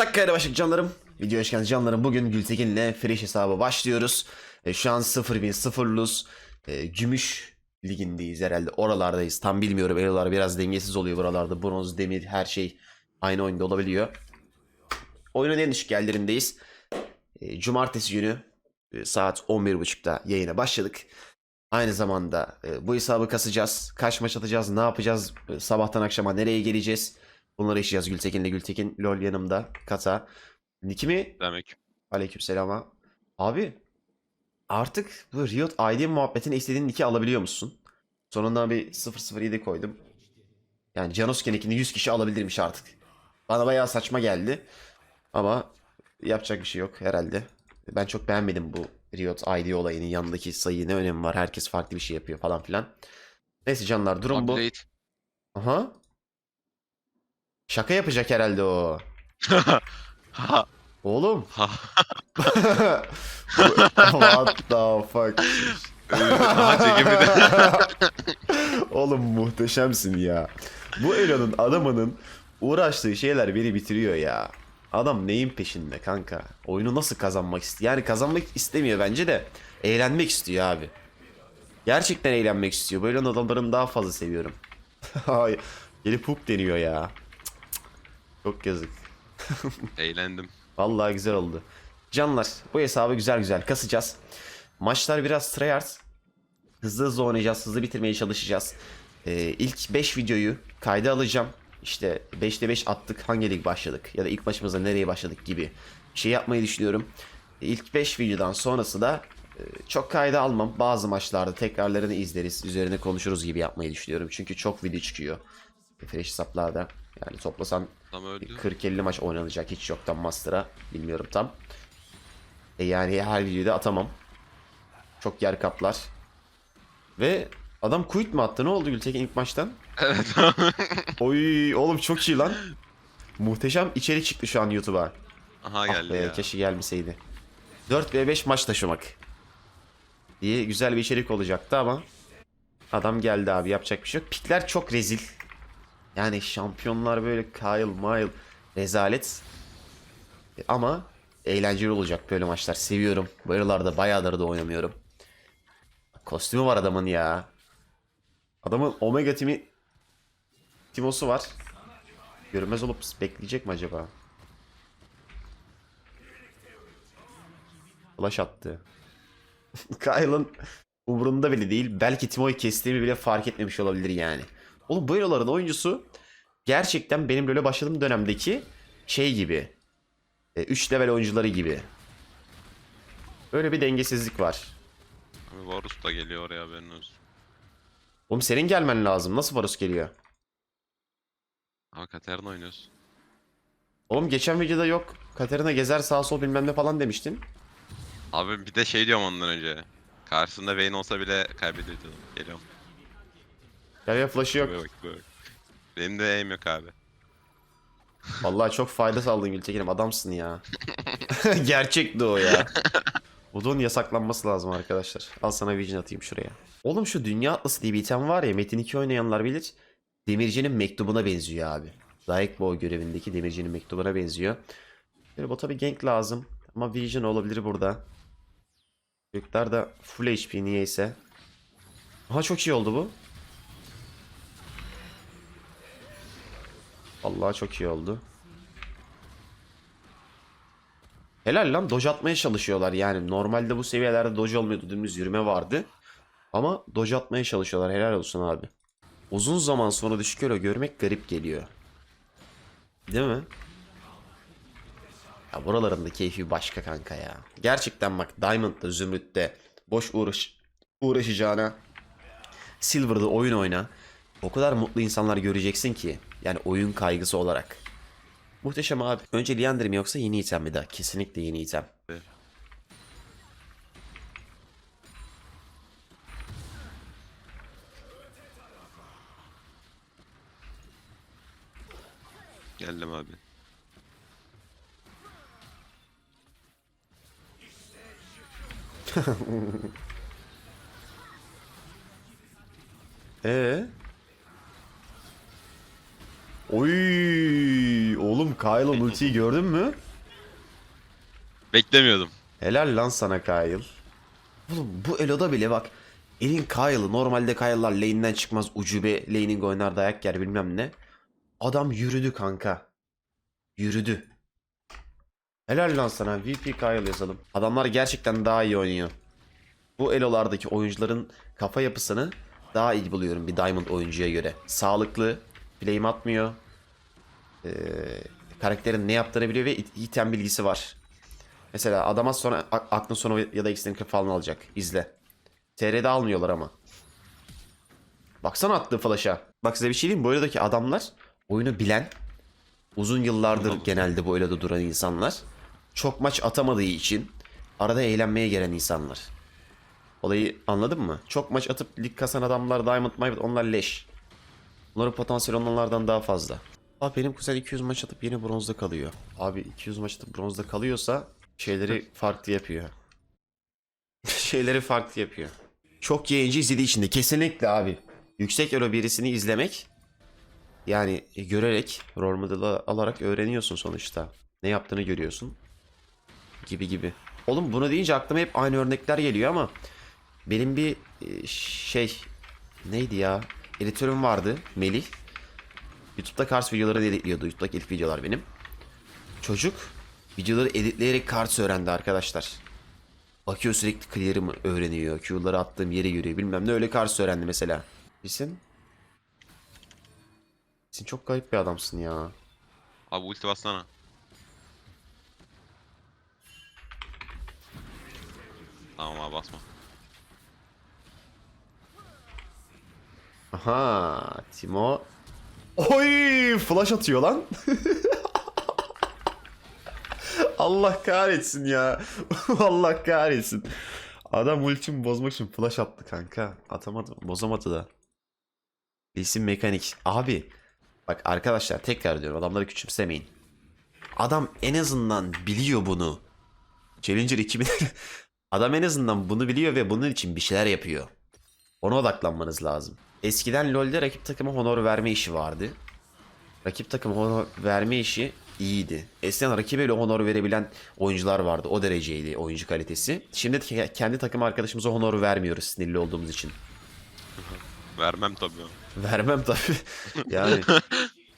Takkayla başlık canlarım. Video hoş geldiniz canlarım. Bugün Gültekin'le Fresh hesabı başlıyoruz. E, şu an 0 win 0 lose. E, gümüş ligindeyiz herhalde. Oralardayız. Tam bilmiyorum. Elolar biraz dengesiz oluyor buralarda. Bronz, demir her şey aynı oyunda olabiliyor. Oyunun en düşük yerlerindeyiz. E, Cumartesi günü e, saat 11.30'da yayına başladık. Aynı zamanda e, bu hesabı kasacağız. Kaç maç atacağız, ne yapacağız, e, sabahtan akşama nereye geleceğiz. Bunları işleyeceğiz Gültekin'le. Gültekin LOL yanımda. Kata. Niki mi? Demek. Aleykümselam. Abi artık bu Riot ID muhabbetini istediğin Nick'i alabiliyor musun? Sonunda bir 007 koydum. Yani Janosken Nick'ini 100 kişi alabilirmiş artık. Bana bayağı saçma geldi. Ama yapacak bir şey yok herhalde. Ben çok beğenmedim bu Riot ID olayının yanındaki sayı ne önemi var. Herkes farklı bir şey yapıyor falan filan. Neyse canlar durum bu. Upgrade. Aha. Şaka yapacak herhalde o. Oğlum. ha. What the fuck? Oğlum muhteşemsin ya. Bu Elo'nun adamının uğraştığı şeyler beni bitiriyor ya. Adam neyin peşinde kanka? Oyunu nasıl kazanmak istiyor? Yani kazanmak istemiyor bence de. Eğlenmek istiyor abi. Gerçekten eğlenmek istiyor. Böyle adamların daha fazla seviyorum. Gelip hook deniyor ya. Çok yazık. Eğlendim. Vallahi güzel oldu. Canlar bu hesabı güzel güzel kasacağız. Maçlar biraz tryhard. Hızlı hızlı oynayacağız. Hızlı bitirmeye çalışacağız. Ee, ilk 5 videoyu kayda alacağım. İşte 5'te 5 attık. Hangi lig başladık? Ya da ilk maçımızda nereye başladık gibi bir şey yapmayı düşünüyorum. İlk 5 videodan sonrası da e, çok kayda almam. Bazı maçlarda tekrarlarını izleriz. Üzerine konuşuruz gibi yapmayı düşünüyorum. Çünkü çok video çıkıyor. Fresh hesaplarda. Yani toplasan Tam öldü. 40-50 maç oynanacak hiç yoktan Master'a. Bilmiyorum tam. E yani her videoda atamam. Çok yer kaplar. Ve adam quit mi attı? Ne oldu Gültekin ilk maçtan? Evet. Oy oğlum çok iyi lan. Muhteşem içerik çıktı şu an YouTube'a. Aha Ah geldi be, ya. keşke gelmeseydi. 4 ve 5 maç taşımak. diye güzel bir içerik olacaktı ama adam geldi abi yapacak bir şey yok. Pikler çok rezil. Yani şampiyonlar böyle Kyle, Mile rezalet. E, Ama eğlenceli olacak böyle maçlar. Seviyorum. Bu aralarda bayağıdır da oynamıyorum. Kostümü var adamın ya. Adamın Omega timi Timosu var. Görünmez olup bekleyecek mi acaba? Flash attı. Kyle'ın umurunda bile değil. Belki Timo'yu kestiğimi bile fark etmemiş olabilir yani. Oğlum bu Elo'ların oyuncusu gerçekten benim böyle başladığım dönemdeki şey gibi. 3 level oyuncuları gibi. Böyle bir dengesizlik var. Abi Varus da geliyor oraya haberin olsun. Oğlum senin gelmen lazım. Nasıl Varus geliyor? Abi Katarina oynuyoruz. Oğlum geçen videoda yok. Katarina gezer sağ sol bilmem ne falan demiştin. Abi bir de şey diyorum ondan önce. Karşısında Vayne olsa bile kaybediyor dedim. Geliyorum. Gel ya flash'ı yok. Böyle. bak. Benim de aim yok abi. Vallahi çok fayda sağladın Gültekin'im adamsın ya. Gerçekti o ya. Budun yasaklanması lazım arkadaşlar. Al sana vision atayım şuraya. Oğlum şu Dünya Atlası diye bir item var ya Metin 2 oynayanlar bilir. Demirci'nin mektubuna benziyor abi. Layık Boy görevindeki Demirci'nin mektubuna benziyor. Böyle bota bir gank lazım. Ama vision olabilir burada. Gökler de full HP niyeyse. Aha çok iyi oldu bu. Vallahi çok iyi oldu. Helal lan dodge atmaya çalışıyorlar yani. Normalde bu seviyelerde dodge olmuyordu. Dümdüz yürüme vardı. Ama dodge atmaya çalışıyorlar. Helal olsun abi. Uzun zaman sonra düşük elo görmek garip geliyor. Değil mi? Ya buraların da keyfi başka kanka ya. Gerçekten bak Diamond'da, Zümrüt'te boş uğraş uğraşacağına Silver'da oyun oyna. O kadar mutlu insanlar göreceksin ki. Yani oyun kaygısı olarak. Muhteşem abi. Önce Leander mi yoksa yeni item mi daha? Kesinlikle yeni item. Evet. Geldim abi. Ee? Oy, oğlum Kyle'ın ultiyi gördün mü? Beklemiyordum. Helal lan sana Kyle. Oğlum bu Elo'da bile bak. Elin Kyle'ı normalde Kyle'lar lane'den çıkmaz ucube laning oynar dayak yer bilmem ne. Adam yürüdü kanka. Yürüdü. Helal lan sana VP Kyle yazalım. Adamlar gerçekten daha iyi oynuyor. Bu Elo'lardaki oyuncuların kafa yapısını daha iyi buluyorum bir Diamond oyuncuya göre. Sağlıklı, flame atmıyor. Ee, karakterin ne yaptığını biliyor ve it- item bilgisi var. Mesela adam az sonra aklın sonu ya da X'nin falan alacak. İzle. TR'de almıyorlar ama. Baksana attığı flash'a. Bak size bir şey diyeyim? Bu aradaki adamlar oyunu bilen, uzun yıllardır Anladım. genelde bu arada duran insanlar. Çok maç atamadığı için arada eğlenmeye gelen insanlar. Olayı anladın mı? Çok maç atıp lig kasan adamlar Diamond Diamond onlar leş. Bunların potansiyeli onlardan daha fazla. Abi benim kuzen 200 maç atıp yine bronzda kalıyor. Abi 200 maç atıp bronzda kalıyorsa şeyleri farklı yapıyor. şeyleri farklı yapıyor. Çok yayıncı izlediği için de kesinlikle abi. Yüksek elo birisini izlemek yani e, görerek rol model alarak öğreniyorsun sonuçta. Ne yaptığını görüyorsun. Gibi gibi. Oğlum bunu deyince aklıma hep aynı örnekler geliyor ama benim bir e, şey neydi ya? Editörüm vardı Melih. YouTube'da Kars videoları editliyordu. YouTube'daki ilk videolar benim. Çocuk videoları editleyerek Kars öğrendi arkadaşlar. Bakıyor sürekli clear'ımı öğreniyor. Q'ları attığım yeri görüyor. Bilmem ne öyle Kars öğrendi mesela. Bilsin. Sen çok garip bir adamsın ya. Abi ulti bassana. Tamam abi basma. Aha, Timo. Oy, flash atıyor lan. Allah kahretsin ya. Allah kahretsin. Adam ultimi bozmak için flash attı kanka. Atamadı, bozamadı da. Bilsin mekanik. Abi, bak arkadaşlar tekrar diyorum adamları küçümsemeyin. Adam en azından biliyor bunu. Challenger 2000 Adam en azından bunu biliyor ve bunun için bir şeyler yapıyor. Ona odaklanmanız lazım. Eskiden LoL'de rakip takıma honor verme işi vardı. Rakip takıma honor verme işi iyiydi. Eskiden rakibe bile honor verebilen oyuncular vardı. O dereceydi oyuncu kalitesi. Şimdi ke- kendi takım arkadaşımıza honor vermiyoruz sinirli olduğumuz için. Vermem tabii. Vermem tabii. yani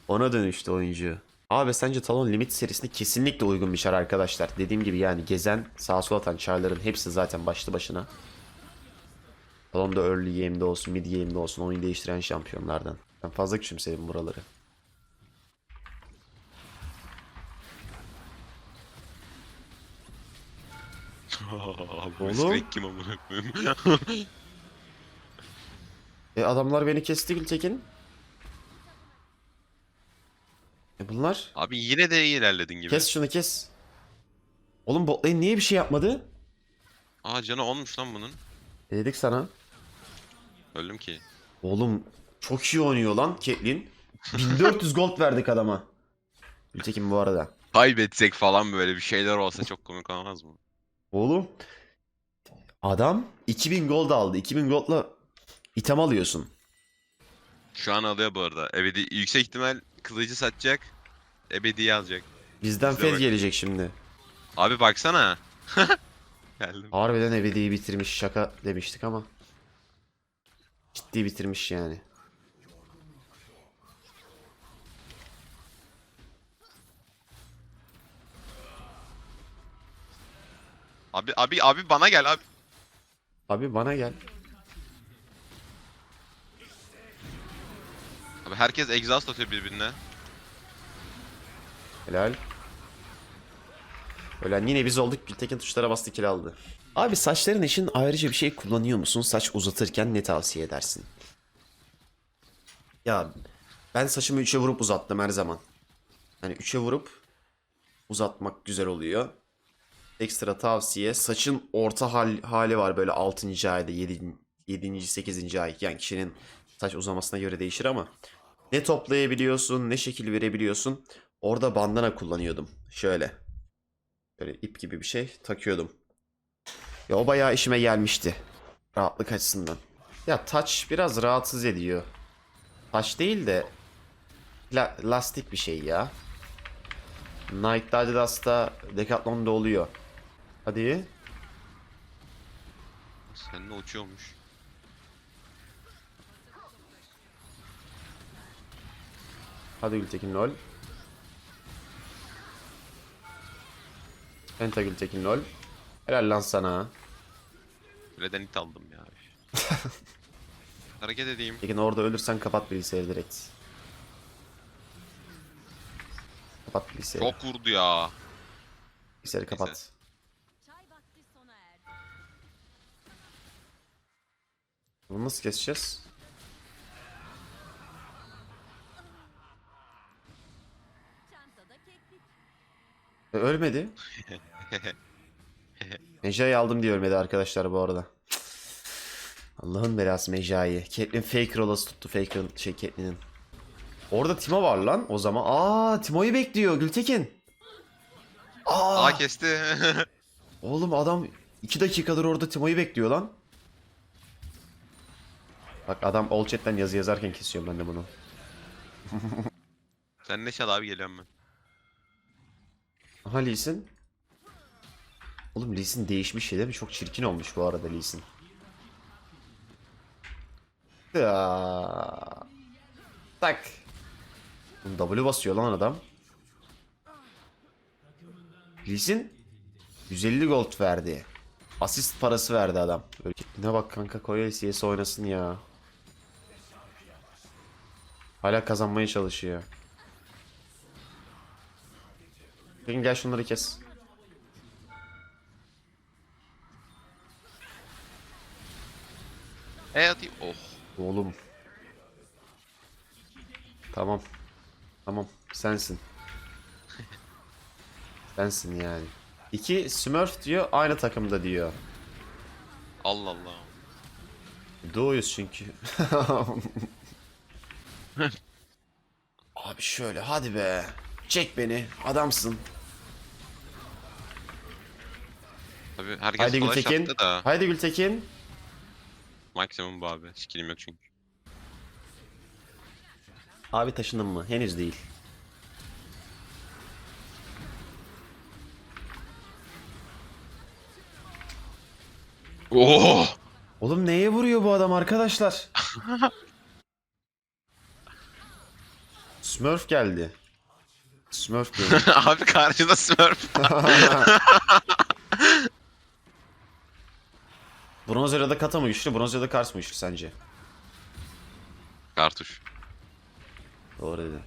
ona dönüştü oyuncu. Abi sence Talon Limit serisine kesinlikle uygun bir çar arkadaşlar. Dediğim gibi yani gezen, sağa sola atan çarların hepsi zaten başlı başına. Talon da early game'de olsun, mid game'de olsun oyun değiştiren şampiyonlardan. Ben fazla küçümsedim buraları. Oğlum. Kim amına koyayım? E adamlar beni kesti Gültekin. E bunlar? abi yine de iyi ilerledin gibi. Kes şunu kes. Oğlum bot lane niye bir şey yapmadı? Aa canı olmuş lan bunun. E dedik sana. Öldüm ki. Oğlum çok iyi oynuyor lan Caitlyn. 1400 gold verdik adama. Gültekin bu arada. Kaybetsek falan böyle bir şeyler olsa çok komik olmaz mı? Oğlum adam 2000 gold aldı. 2000 goldla item alıyorsun. Şu an alıyor bu arada. Ebedi yüksek ihtimal kılıcı satacak. Ebedi'yi alacak. Bizden Bize bak. gelecek şimdi. Abi baksana. Geldim. Harbiden ebediyi bitirmiş şaka demiştik ama. Ciddi bitirmiş yani. Abi abi abi bana gel abi. Abi bana gel. Abi herkes exhaust atıyor birbirine. Helal. Ölen yine biz olduk. Gültekin tuşlara bastı kill aldı. Abi saçların için ayrıca bir şey kullanıyor musun? Saç uzatırken ne tavsiye edersin? Ya ben saçımı üçe vurup uzattım her zaman. Hani üçe vurup uzatmak güzel oluyor. Ekstra tavsiye saçın orta hal, hali var böyle 6. ayda 7. 7. 8. ay yani kişinin saç uzamasına göre değişir ama ne toplayabiliyorsun ne şekil verebiliyorsun orada bandana kullanıyordum şöyle böyle ip gibi bir şey takıyordum ya o bayağı işime gelmişti rahatlık açısından ya taç biraz rahatsız ediyor taç değil de la- lastik bir şey ya Nike'da Adidas'ta Decathlon'da oluyor. Hadi. Seninle uçuyormuş. Hadi Gültekin lol. Penta Gültekin lol. Helal lan sana. Kuleden it aldım ya. Hareket edeyim. Tekin orada ölürsen kapat bilgisayarı direkt. Kapat bilgisayarı. Çok vurdu ya. Bilgisayarı kapat. Neyse. Çay vakti sona erdi. Bunu nasıl keseceğiz? E, ölmedi. Mecra'yı aldım diye ölmedi arkadaşlar bu arada. Allah'ın belası Mecra'yı. Caitlyn fake rolası tuttu fake şey Caitlyn'in. Orada Timo var lan o zaman. Aa Timo'yu bekliyor Gültekin. Aa, Aa kesti. oğlum adam 2 dakikadır orada Timo'yu bekliyor lan. Bak adam all chat'ten yazı yazarken kesiyorum ben de bunu. Sen ne çal abi geliyorum ben. Aha Lee Sin. Oğlum Lee değişmiş ya değil mi? Çok çirkin olmuş bu arada Lee. Tak. W basıyor lan adam. Lee Sin 150 gold verdi. Asist parası verdi adam. Ne bak kanka koy CS oynasın ya. Hala kazanmaya çalışıyor. Gel şunları kes. E atayım. Oh. Oğlum. Tamam. Tamam. Sensin. Sensin yani. İki Smurf diyor aynı takımda diyor. Allah Allah. Doğuyuz çünkü. Abi şöyle hadi be. Çek beni. Adamsın. Tabii herkes Haydi Gültekin. da. Haydi Gültekin. Maksimum bu abi. Skillim yok çünkü. Abi taşındın mı? Henüz değil. Oh! Oğlum neye vuruyor bu adam arkadaşlar? Smurf geldi. Smurf geldi. abi karşıda Smurf. Bronz ya da kata mı güçlü? Bronz ya da Kars mı güçlü sence? Kartuş. Doğru dedi.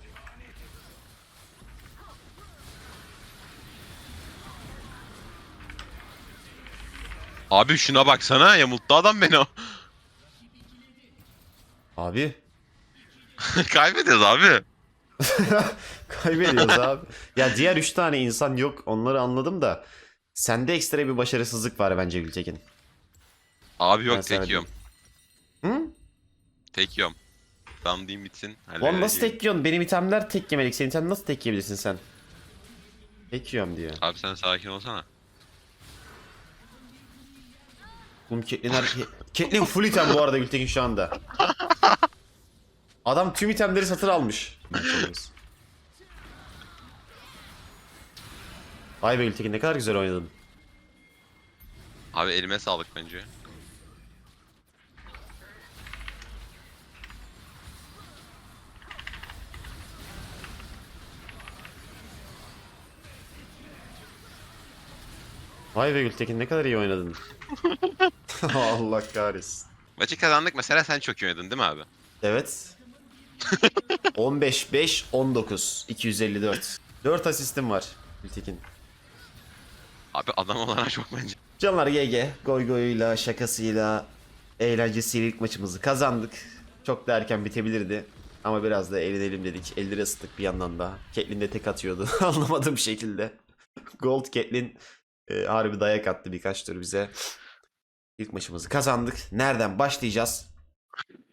Abi şuna baksana yamulttu adam beni o. Abi. Kaybediyoruz abi. Kaybediyoruz abi. Ya diğer 3 tane insan yok. Onları anladım da. Sende ekstra bir başarısızlık var bence Gültekin. Abi Ben yok sana tek yiyorum. Hı? Tek yiyorum. Tam diyeyim bitsin. Oğlum nasıl halledeceğim. tek yiyorsun? Benim itemler tek yemelik. Senin item nasıl tek yiyebilirsin sen? Tek yiyorum diyor. Abi sen sakin olsana. Oğlum Caitlyn her... Caitlyn full item bu arada Gültekin şu anda. Adam tüm itemleri satın almış. Vay be Gültekin ne kadar güzel oynadın. Abi elime sağlık bence. Vay be Gültekin ne kadar iyi oynadın. Allah kahretsin. Maçı kazandık mesela sen çok iyi oynadın değil mi abi? Evet. 15 5 19 254. 4 asistim var Gültekin. Abi adam olana çok bence. Canlar GG goy goyuyla şakasıyla eğlencesiyle ilk maçımızı kazandık. Çok da erken bitebilirdi. Ama biraz da eğlenelim dedik. Elleri ısıttık bir yandan da. Caitlyn de tek atıyordu. Anlamadığım şekilde. Gold Caitlyn e, harbi dayak attı birkaç tur bize. İlk maçımızı kazandık. Nereden başlayacağız?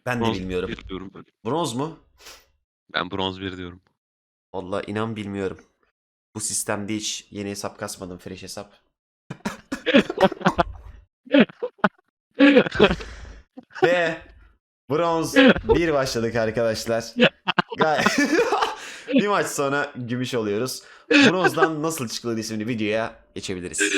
Ben de Bronz bilmiyorum. bir diyorum ben. Bronz mu? Ben bronz bir diyorum. Vallahi inan bilmiyorum. Bu sistemde hiç yeni hesap kasmadım. Fresh hesap. Ve bronz 1 başladık arkadaşlar. Gay bir maç sonra gümüş oluyoruz. Bronzdan nasıl çıkılır isimli videoya geçebiliriz.